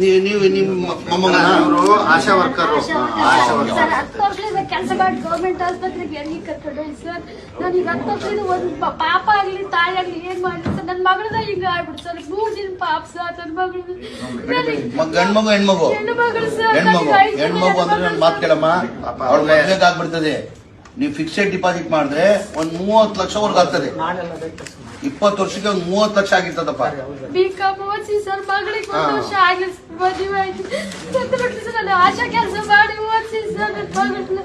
ನೀವು ನೀವು ನಿಮ್ಮ ಮೊಮ್ಮಗನ? ಅವರು Asha worker Asha worker. Sir ಹತ್ತು ವರ್ಷದಿಂದ ಕೆಲಸ ಮಾಡಿ ಗೌರ್ಮೆಂಟ್ ಆಸ್ಪತ್ರೆಗೆ ಎಲ್ಲಿ ಕರ್ಕೊಂಡು ಹೋಗಿ? ಸರ್ ನಾನು ಈಗ ಹತ್ತು ವರ್ಷದಿಂದ ಒಂದು ಪಾಪ ಆಗಲಿ ತಾಯಿ ಆಗಲಿ ಏನ್ ಮಾಡ್ಲಿ? ಸರ್ ನನ್ನ ಮಗಳದ ಹಿಂಗ ಆಗ್ಬಿಟ್ಟು ಸರ್ ಮೂರು ದಿನ ಪಾಪ ಸರ್ ನನ್ನ ಮಗಳು. ಗಂಡ್ಮಗು ಹೆಣ್ಮಗು? ಹೆಣ್ಣು ಮಗಳು ಸರ್ ಹೆಣ್ಮಗು ಹೆಣ್ಮಗು ಅಂದ್ರೆ ನನ್ನ ಮಾತು ಕೇಳಮ್ಮ. ಅವ್ಳ. ಮದ್ವೆಗೆ ಆಗ್ಬಿಡ್ತದೆ. ನೀವು ಫಿಕ್ಸೆಡ್ ಡಿಪಾಸಿಟ್ ಮಾಡಿದ್ರೆ ಒಂದ್ ಮೂವತ್ತು ಲಕ್ಷವರೆಗೂ ಆಗ್ತದೆ ಇಪ್ಪತ್ತು ವರ್ಷಕ್ಕೆ ಒಂದ್ ಮೂವತ್ತು ಲಕ್ಷ ಆಗಿರ್ತದಪ್ಪ ಓದಿಸಿ ಸರ್ ಮಗಳಿಗೆ ಒಂದು ವರ್ಷ ಆಗ್ಲಿ ಸರ್ ಮದುವೆ ಆಯ್ತು ಸತ್ತು ಬಿಟ್ಲಿ ಸರ್ ನಾನು ಆಶಾ ಕೆಲಸ ಮಾಡಿ ಓದಿಸಿ ಸರ್ ನನ್ನ ಮಗಳನ್ನ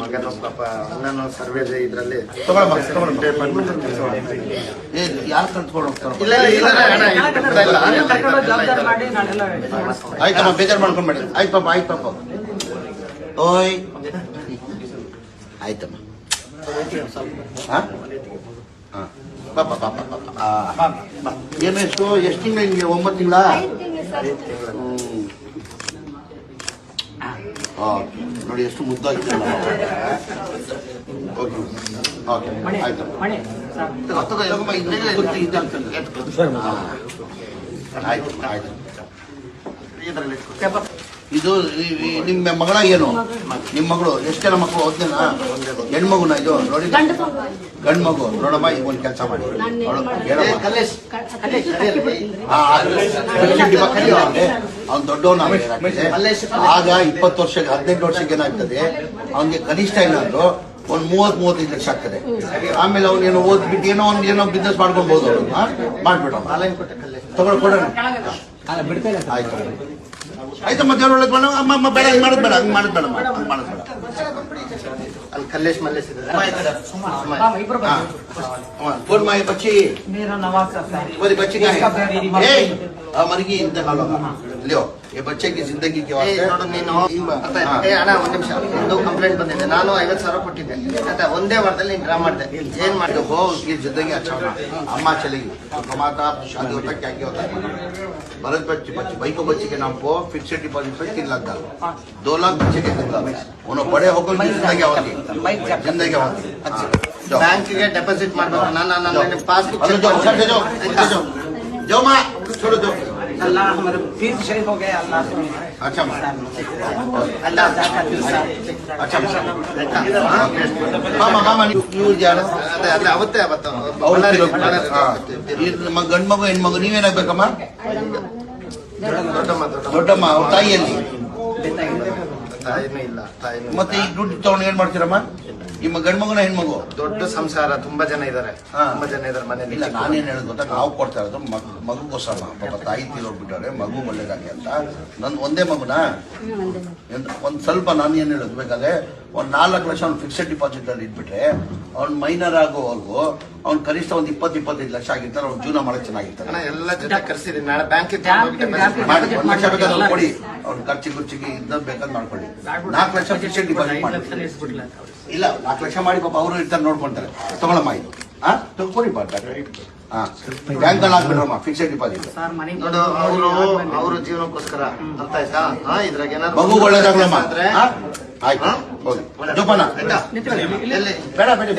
ಮಗನ ಪಾಪ ಅಣ್ಣನ ಸರ್ವೆ ಇದ್ರಲ್ಲಿ ತಗೊಳಮ್ಮ, ತಗೊಳಮ್ಮ. ಡಿಪಾರ್ಟ್ಮೆಂಟ್ ಕೆಲಸ ಯಾರು ಹೋಗ್ತಾರ. ಆಯ್ತಮ್ಮ ಬೇಜಾರ್ ಮಾಡ್ಕೊಂಡ್ಬೇಡಿ ಆಯ್ತು ಪಾಪ ಆಯ್ತು ಪಾಪ ಓಯ್ ಆಯ್ತಮ್ಮ ಹಾ ಹಾಂ ಪಾಪ ಪಾಪ ಪಾಪ. ಏನು ಎಷ್ಟು ಎಷ್ಟು ತಿಂಗಳು ನಿಮಗೆ ಒಂಬತ್ತು ತಿಂಗಳ ನೋಡಿ ಎಷ್ಟು ಮುದ್ದಾಗಿದೆ ಓಕೆ ಓಕೆ ಮಣಿ ಆಯ್ತು. ಆಯ್ತು ಇದು ನಿಮ್ಮ ಮಗಳ ಏನು ನಿಮ್ಮ ಮಗಳು ಎಷ್ಟು ಜನ ಮಕ್ಕಳು ಓದ್ತೇನಾ ಹೆಣ್ಮಗುನ ಇದು ನೋಡಿ ಗಂಡ್ ಮಗು ನೋಡಮ್ಮ ಈಗ ಒಂದು ಕೆಲಸ ಮಾಡಿ ಅವ್ನು ದೊಡ್ಡವನ ಆಗ ಇಪ್ಪತ್ತು ವರ್ಷಕ್ಕೆ ಹದಿನೆಂಟು ವರ್ಷಕ್ಕೆ ಏನಾಗ್ತದೆ ಅವನಿಗೆ ಕನಿಷ್ಠ ಏನಾದ್ರು ಒಂದ್ ಮೂವತ್ ಮೂವತ್ತೈದು ಲಕ್ಷ ಆಗ್ತದೆ ಆಮೇಲೆ ಅವ್ನು ಏನೋ ಓದ್ಬಿಟ್ಟು ಏನೋ ಒಂದ್ ಏನೋ ಬಿಸ್ನೆಸ್ ಮಾಡ್ಕೊಬಹುದು ಅವ್ನು ಹಾ? ಮಾಡ್ಬಿಡಮ್ಮ ಆನ್ಲೈನ್ ಕೊಟ್ಟೆ ಕಲ್ಲೇಶ್. ತಗೊಳ್ ಕೊಡೋಣ ಅಲ್ಲ ಬಿಡ್ತಾ ಆಯ್ತು ಆಯ್ತು ಮತ್ತೆ ಅವ್ರೊಳಗೆ ಬೇಡ ಅಮ್ಮ ಅಮ್ಮ ಬೇಡ ಹಂಗೆ ಮಾಡೋದು ಬೇಡ ಹಂಗೆ ಮಾಡೋದು ಬೇಡ ಹಂಗೆ ಮಾಡೋದು ಬೇಡ ಅಲ್ಲಿ ಕಲ್ಲೇಶ್ ಮಲ್ಲೇಶ್ ಫೋನ್ ಮಾಡಿ ಬಚ್ಚಿ ಬಚ್ಚಿ ಮರಿಗೆ ಇಂತ ಹಾಲು ಲಿಯೋ बच्ची का इसका है बेरी- ए हमारी की इंतकाल होगा लियो ये बच्चे की जिंदगी के ಏ, वास्ते ನೋಡು ನೀನು ಮತ್ತೆ, ಹಾ. ಏ ಅಣ್ಣ ಒಂದ್ ನಿಮಿಷ ಒಂದು ಕಂಪ್ಲೇಂಟ್ ಬಂದಿದೆ ನಾನು ಐವತ್ತು ಸಾವಿರ ಕೊಟ್ಟಿದ್ದೆ ಮತ್ತೆ ಒಂದೇ ವಾರದಲ್ಲಿ ನೀನ್ ಡ್ರಾ ಮಾಡಿದೆ ಏನ್ ಮಾಡಿದೆ देखो उसकी जिंदगी अच्छा होना अम्मा चलेगी तो कमाता शादी होता क्या क्या होता है भरत बच्चे बच्चे भाई को बच्चे के नाम को फिक्सेड डिपॉजिट पे तीन लाख डालो दो लाख बच्चे के तीन लाख उन्होंने बड़े होकर उनकी जिंदगी होती जिंदगी होती अच्छा जाओ ಬ್ಯಾಂಕಿಗೆ ಡೆಪಾಸಿಟ್ ಮಾಡ್ಬೇಕು ನಾನು ನನ್ನ ಪಾಸ್ಬುಕ್ हेलो जाओ उधर से जाओ उधर जाओ जाओ माँ छोड़ो जाओ अल्लाह हमारे फीस शरीफ हो गए अल्लाह से अच्छा माँ अल्लाह जाकर दिल से अच्छा ಮಾಮ ಮಾಮ ನೀವು ಇವ್ರು ಯಾರು ಅದೇ ಅದೇ ಅವತ್ತೇ ಅವತ್ತು ಅವ್ರು ಬಳ್ಳಾರಿ- ತಿರುಗಿ- ಬಳ್ಳಾರಿ- ಹಾ. ಈ ನಮ್ಮ ಗಂಡು ಮಗು ಹೆಣ್ಮಗು ನೀವೇನಾಗ್ಬೇಕಮ್ಮ ದೊಡ್ಡಮ್ಮ ದೊಡ್ಡಮ್ಮ ದೊಡ್ಡಮ್ಮ ಅವ್ರ ತಾಯಿಯಲ್ಲಿ ತಾಯಿನೂ ಇಲ್ಲ ತಾಯಿನೂ ಇಲ್ಲ. ಮತ್ತೆ ಈ ದುಡ್ಡು ತಗೊಂಡು ಏನ್ ಮಾಡ್ತೀರಮ್ಮ ನಿಮ್ಮ ಗಂಡು ಮಗನ ಹೆಣ್ಮಗು? ದೊಡ್ಡ ಸಂಸಾರ ತುಂಬಾ ಜನ ಇದಾರೆ. ಹಾ. ತುಂಬಾ ಜನ ಇದಾರೆ ಮನೇಲಿ ಇಲ್ಲ ನಾನೇನ್ ಹೇಳೋದು ಗೊತ್ತಾ ನಾವು ಕೊಡ್ತಾ ಇರೋದು ಮಗು ಮಗುಗೋಸ್ಕರ ಪಾಪ ತಾಯಿ ತೀರೋಗ್ಬಿಟ್ಟವ್ರೆ ಮಗು ಒಳ್ಳೇದಾಗಿ ಅಂತ. ನನ್ ಒಂದೇ ಮಗುನಾ? ಒಂದ್ ಸ್ವಲ್ಪ ನಾನು ಏನ್ ಹೇಳೋದು ಬೇಕಾದ್ರೆ ಒಂದು ನಾಲ್ಕು ಲಕ್ಷ ಅವ್ನು ಫಿಕ್ಸೆಡ್ ಡಿಪಾಸಿಟ್ ಅಲ್ಲಿ ಇಟ್ಬಿಟ್ರೆ ಅವ್ನು ಮೈನರ್ ಆಗೋವರೆಗೂ ಅವ್ನು ಕನಿಷ್ಠ ಒಂದು ಇಪ್ಪತ್ತು ಇಪ್ಪತ್ತೈದು ಲಕ್ಷ ಆಗಿರ್ತಾರೆ ಅವ್ನು ಜೀವನ ಮಾಡಕ್ ಚೆನ್ನಾಗಿರ್ತಾರೆ. ಎಲ್ಲ ಜನ ನಾಳೆ ಬ್ಯಾಂಕ್ ಲಕ್ಷ ಕೊಡಿ ಅವ್ನು ಖರ್ಚಿಗೆ ಖರ್ಚಿಗೆ ಇದ್ದ ಬೇಕಾದ್ ಮಾಡ್ಕೊಳ್ಳಿ. ನಾಲ್ಕು ಲಕ್ಷ ಫಿಕ್ಸೆಡ್ ಡಿಪಾಸಿಟ್ ಮಾಡಿ ಇಲ್ಲ ನಾಲ್ಕು ಲಕ್ಷ ಮಾಡಿ ಪಾಪ ಅವರು ಇರ್ತಾರೆ ನೋಡ್ಕೊಂತಾರೆ. ತಗೊಳ್ಳಮ್ಮ ಇದು. ಹಾ ಕೊಡಿ ಬ್ಯಾಂಕ್ ಫಿಕ್ಸೆಡ್ ಡಿಪಾಸಿಟ್ ಅವರು ಜೀವನಕ್ಕೋಸ್ಕರ. ಅರ್ಥ ಆಯ್ತಾ? ಇದ್ರಾಗ ಏನಾದ್ರು ಮಗು ಒಳ್ಳೇದಾಗ್ಲಮ್ಮ ಆಯ್ತು. ಜೋಪಾನ ಆಯ್ತಾ? ಎಲ್ಲಿ? ಬೇಡ ಬೇಡ ಬೇಡ.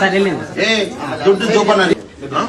सर ಇಲ್ಲಿ ಏ ದುಡ್ಡು ಜೋಪಾನ ರೀ. ಹಾ?